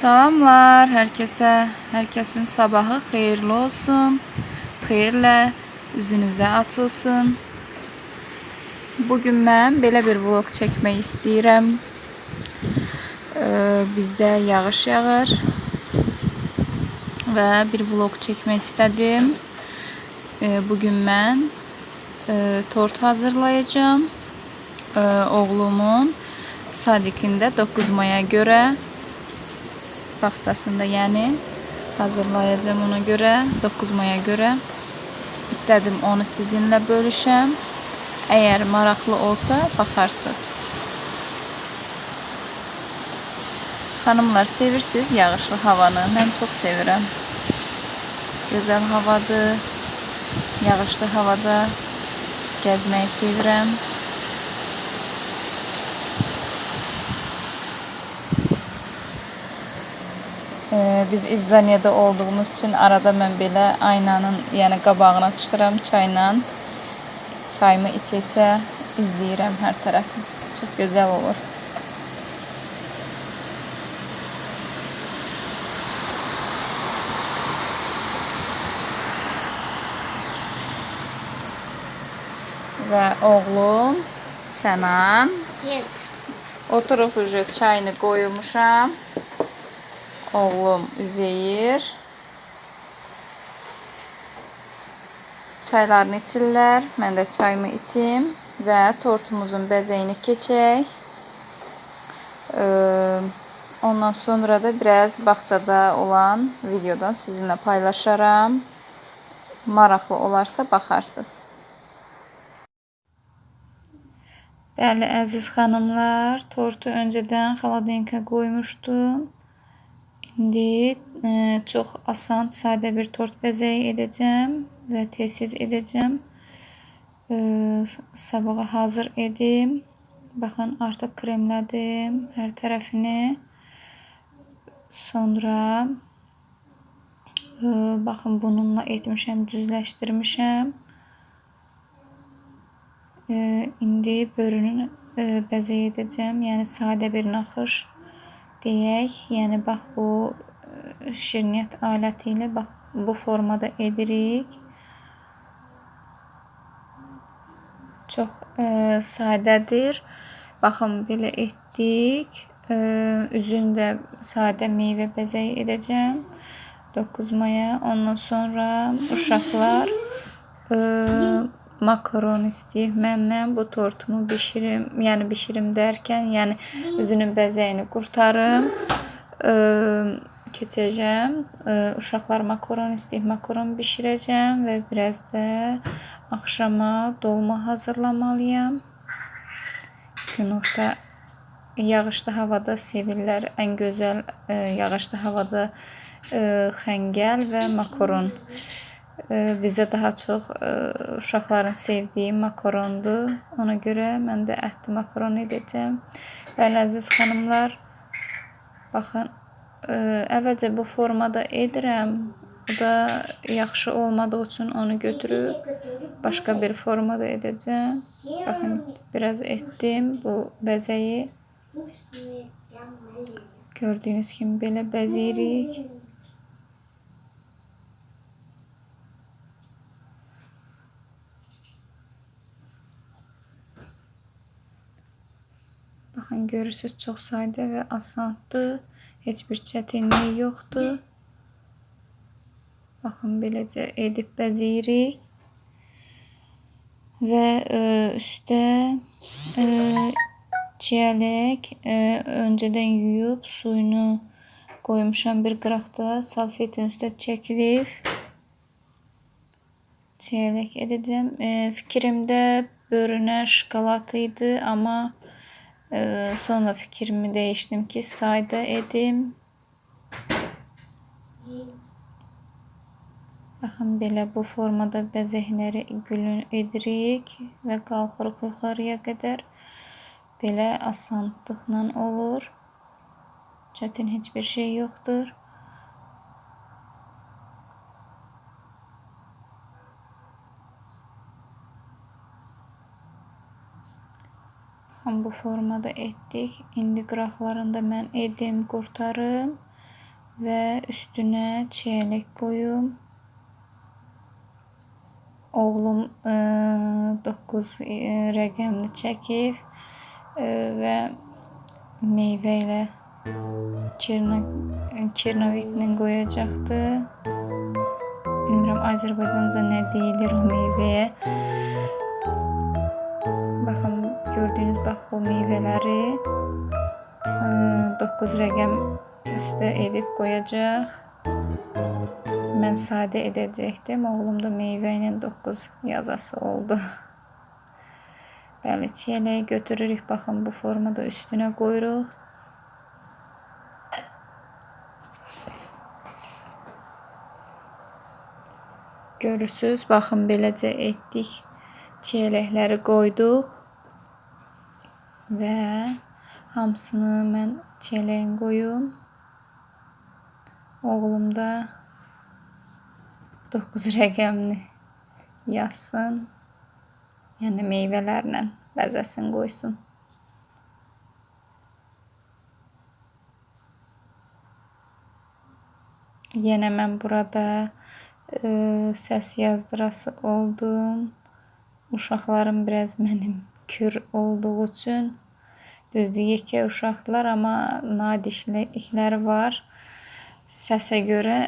Salamlar herkese. Herkesin sabahı hayırlı olsun. Xeyirlə üzünüzə açılsın. Bugün mən belə bir vlog çəkmək istəyirəm. Ee, bizdə yağış yağır və bir vlog çəkmək istədim. Ee, bugün mən e, tort hazırlayacağım. Ee, oğlumun sadikində 9 maya görə bağçasında yəni hazırlayacağım ona görə 9 maya görə istedim onu sizinlə bölüşəm. Əgər maraqlı olsa baxarsınız. Xanımlar sevirsiniz yağışlı havanı. Mən çox sevirəm. Gözəl havadır. Yağışlı havada gəzməyi sevirəm. Ee, biz İzzaniyədə olduğumuz üçün arada mən belə aynanın, yəni qabağına çıxıram çayla. Çayımı içə-içə izləyirəm hər tərəfi. Çox gözəl olur. Və oğlum Sənan. Oturub ucu çayını qoymuşam. Oğlum Üzeyir. Çaylarını içirlər. Mən də çayımı içim və tortumuzun bəzəyini keçək. Ondan sonra da biraz bağçada olan videodan sizinlə paylaşaram. Maraqlı olarsa baxarsınız. Bəli, əziz xanımlar, tortu öncədən xaladenka qoymuşdum. İndi e, çox asan, sadə bir tort bəzəyi edəcəm və tez-tez edəcəm. E, sabaha hazır edim. Baxın, artıq kremlədim hər tərəfini. Sonra e, baxın bununla etmişəm, düzləşdirmişəm. Ee, indi börünün e, bəzəyi edəcəm. Yəni sadə bir naxış deyək. Yəni bax bu e, şirniyyat aləti ilə bax bu formada edirik. Çox e, sadədir. Baxın belə etdik. E, üzündə sadə meyvə bəzəyi edəcəm. 9 maya. Ondan sonra uşaqlar e, makaron istəyir məndən. Bu tortumu bişirim. Yəni bişirim dərkən, yəni üzünün bəzəyini qurtarım. E, keçəcəm. E, uşaqlar makaron istəyir. Makaron bişirəcəm və biraz da axşama dolma hazırlamalıyam. Günorta yağışlı havada sevirlər. Ən gözəl e, yağışlı havada e, xəngəl və makaron. Bizdə daha çox e, uşaqların sevdiyi makarondur. Ona görə mən də ətli makaron edəcəm. Bəli, əziz xanımlar, baxın, e, əvvəlcə bu formada edirəm. O da yaxşı olmadığı üçün onu götürüb başqa bir formada edəcəm. Baxın, biraz etdim bu bəzəyi. Gördüyünüz kimi belə bəzəyirik. Baxın, görürsüz çox sadə və asandır. Heç bir çətinliyi yoxdur. Baxın, beləcə edib bəzəyirik. Və e, üstə e, çiyələk e, öncədən yuyub suyunu qoymuşam bir qıraqda. Salfetin üstə çəkilib çiyələk edəcəm. E, fikrimdə börünə şokolad idi, amma e, sonra fikrimi dəyişdim ki, sadə edim. Baxın belə bu formada bəzəkləri gülün edirik və qalxırıq yuxarıya qədər. Belə asanlıqla olur. Çətin heç bir şey yoxdur. Baxın bu formada etdik. İndi qıraqlarında mən edim, qurtarım. ve üstüne çeyrek koyum. Oğlum 9 rəqəmli çəkib e, və meyvə ilə Çernoviklə qoyacaqdı. Bilmirəm Azərbaycanca nə deyilir o meyvəyə. Gördüyünüz bax bu meyvələri 9 rəqəm üstə edib qoyacaq. Mən sadə edəcəkdim. Oğlum da meyvə ilə 9 yazası oldu. Bəli, çiyələyi götürürük. Baxın, bu formada üstünə qoyuruq. Görürsüz, baxın beləcə etdik. Çiyələkləri qoyduq. Və hamısını mən çiyələyin qoyum. Oğlum da 9 rəqəmli yazsın. Yəni meyvələrlə bəzəsin, qoysun. Yenə mən burada e, səs yazdırası oldum. Uşaqlarım biraz mənim kür olduğu üçün düzdür yekə uşaqdılar, amma nadişlikləri var. Səsə görə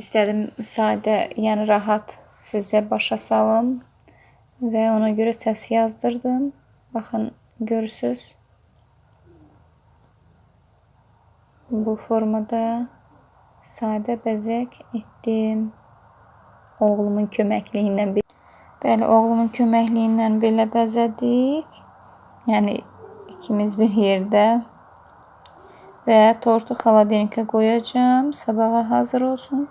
istədim sadə, yəni rahat sizə başa salım və ona görə səs yazdırdım. Baxın, görürsüz. Bu formada sadə bəzək etdim. Oğlumun köməkliyi ilə Bəli, oğlumun köməkliyi ilə belə bəzədik. Yəni ikimiz bir yerdə. Və tortu xaladenikə qoyacağam. Sabaha hazır olsun.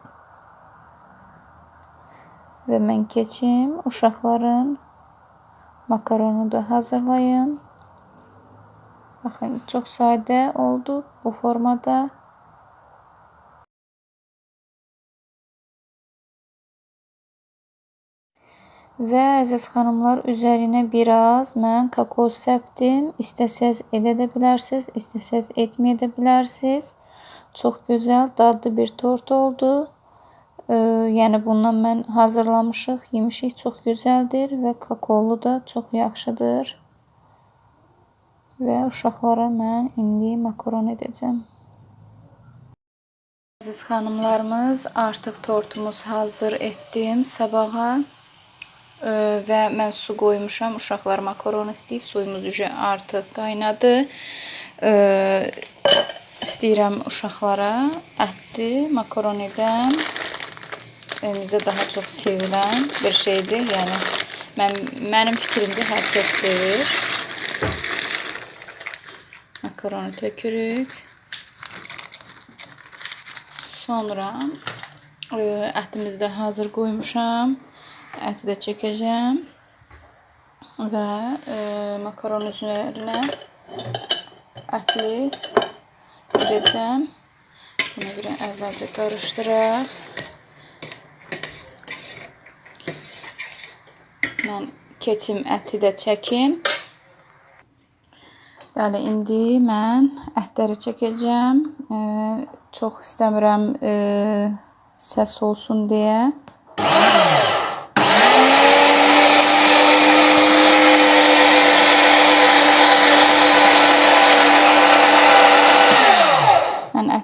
Və mən keçim uşaqların makaronu da hazırlayım. Baxın, çox sadə oldu bu formada. Və əziz xanımlar, üzərinə biraz mən kakao səpdim. İstəsəz edə də bilərsiniz, istəsəz etməyə də bilərsiniz. Çox gözəl, dadlı bir tort oldu. Ee, yəni bundan mən hazırlamışıq. Yemişik çox gözəldir və kakaolu da çox yaxşıdır. Və uşaqlara mən indi makaron edəcəm. Əziz xanımlarımız, artıq tortumuz hazır etdim sabaha. Ee, və mən su qoymuşam. Uşaqlar makaron istəyib. Suyumuz üzə artıq qaynadı. Ee, istəyirəm uşaqlara ətli makaroniden evimizdə daha çox sevilən bir şeydir. Yəni mən mənim fikrimcə hər kəs sevir. Makaronu tökürük. Sonra e, də hazır qoymuşam. Əti də çəkəcəm. Və e, makaron üzərinə ətli edəcəm. Buna görə əvvəlcə qarışdıraq. Mən keçim əti də çəkim. Bəli, indi mən ətləri çəkəcəm. E, çox istəmirəm e, səs olsun deyə.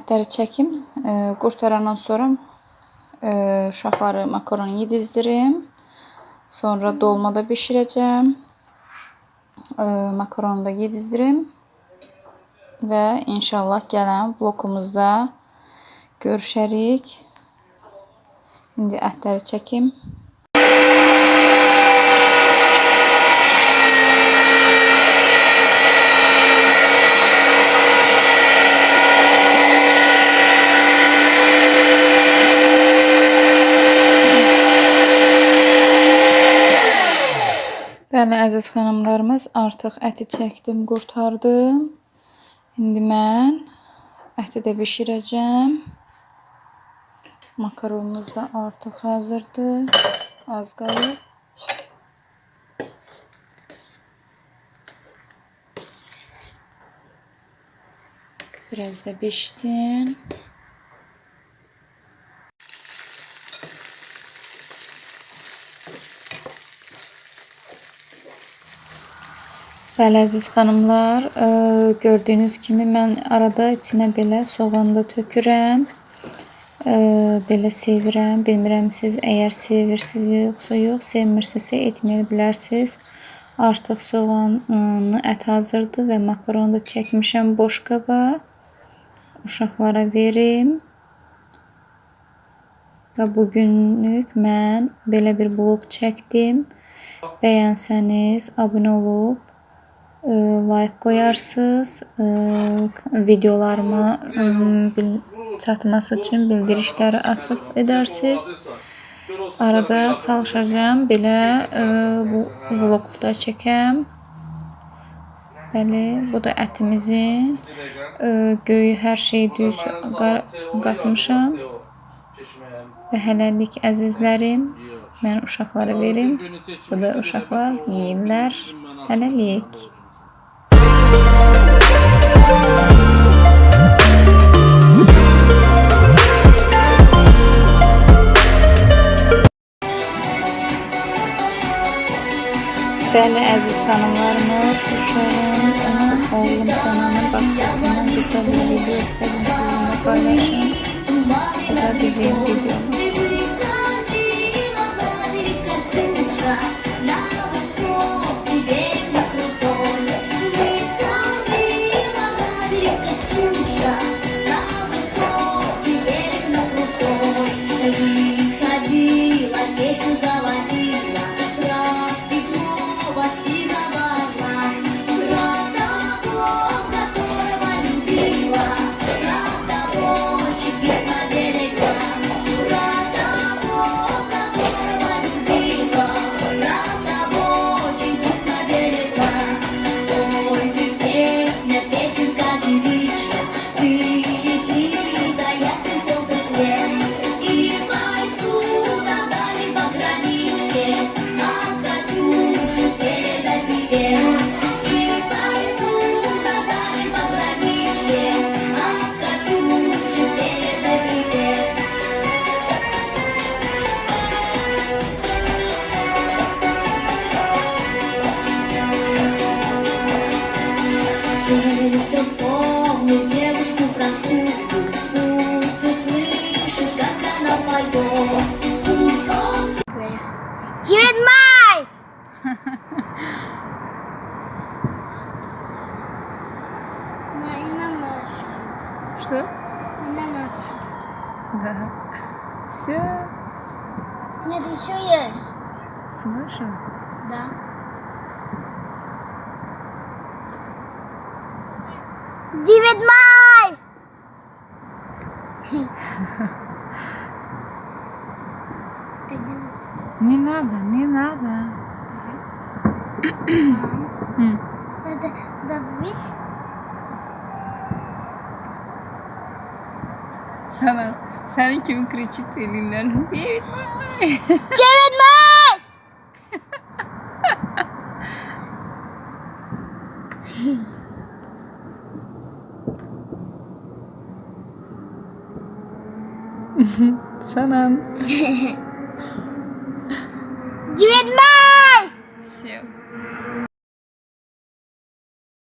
ətləri çəkim. E, qurtarandan sonra e, uşaqları makaron yedizdirim. Sonra dolmada bişirəcəm. E, makaronu da yedizdirim. Və inşallah gələn blokumuzda görüşərik. İndi ətləri çəkim. Bəli, əziz xanımlarımız, artıq əti çəkdim, qurtardım. İndi mən əti də bişirəcəm. Makaronumuz da artıq hazırdır. Az qalıb. Biraz da bişsin. Bəli əziz xanımlar, ə, gördüyünüz kimi mən arada içinə belə soğan da tökürəm. Ə, belə sevirəm. Bilmirəm siz əgər sevirsiniz yoxsa yox, sevmirsinizsə etməyə bilərsiniz. Artıq soğanı ət hazırdır və makaronu da çəkmişəm boş qaba. Uşaqlara verim. Və bu günlük mən belə bir vlog çəkdim. Bəyənsəniz abunə olub e, like qoyarsınız. E, videolarıma e, bil- çatması üçün bildirişləri açıq edərsiniz. Arada çalışacağım belə e, bu vlogu da çəkəm. Bəli, bu da ətimizin e, göy hər şey düz qatmışam. Və hələlik əzizlərim, mən uşaqlara verim. Bu da uşaqlar yeyirlər. Hələlik. Bəli, əziz xanımlarımız, uşağım, oğlum Sənanın bağçasından qısa bir video istədim sizinlə paylaşım. Bu da bizim videomuz. Нет, еще есть. Слышал? Да. Девять май! Не надо, не надо. Это, это видишь? Sana. Sen kim kriçit elinler. Evet. Cevet May. Sanan.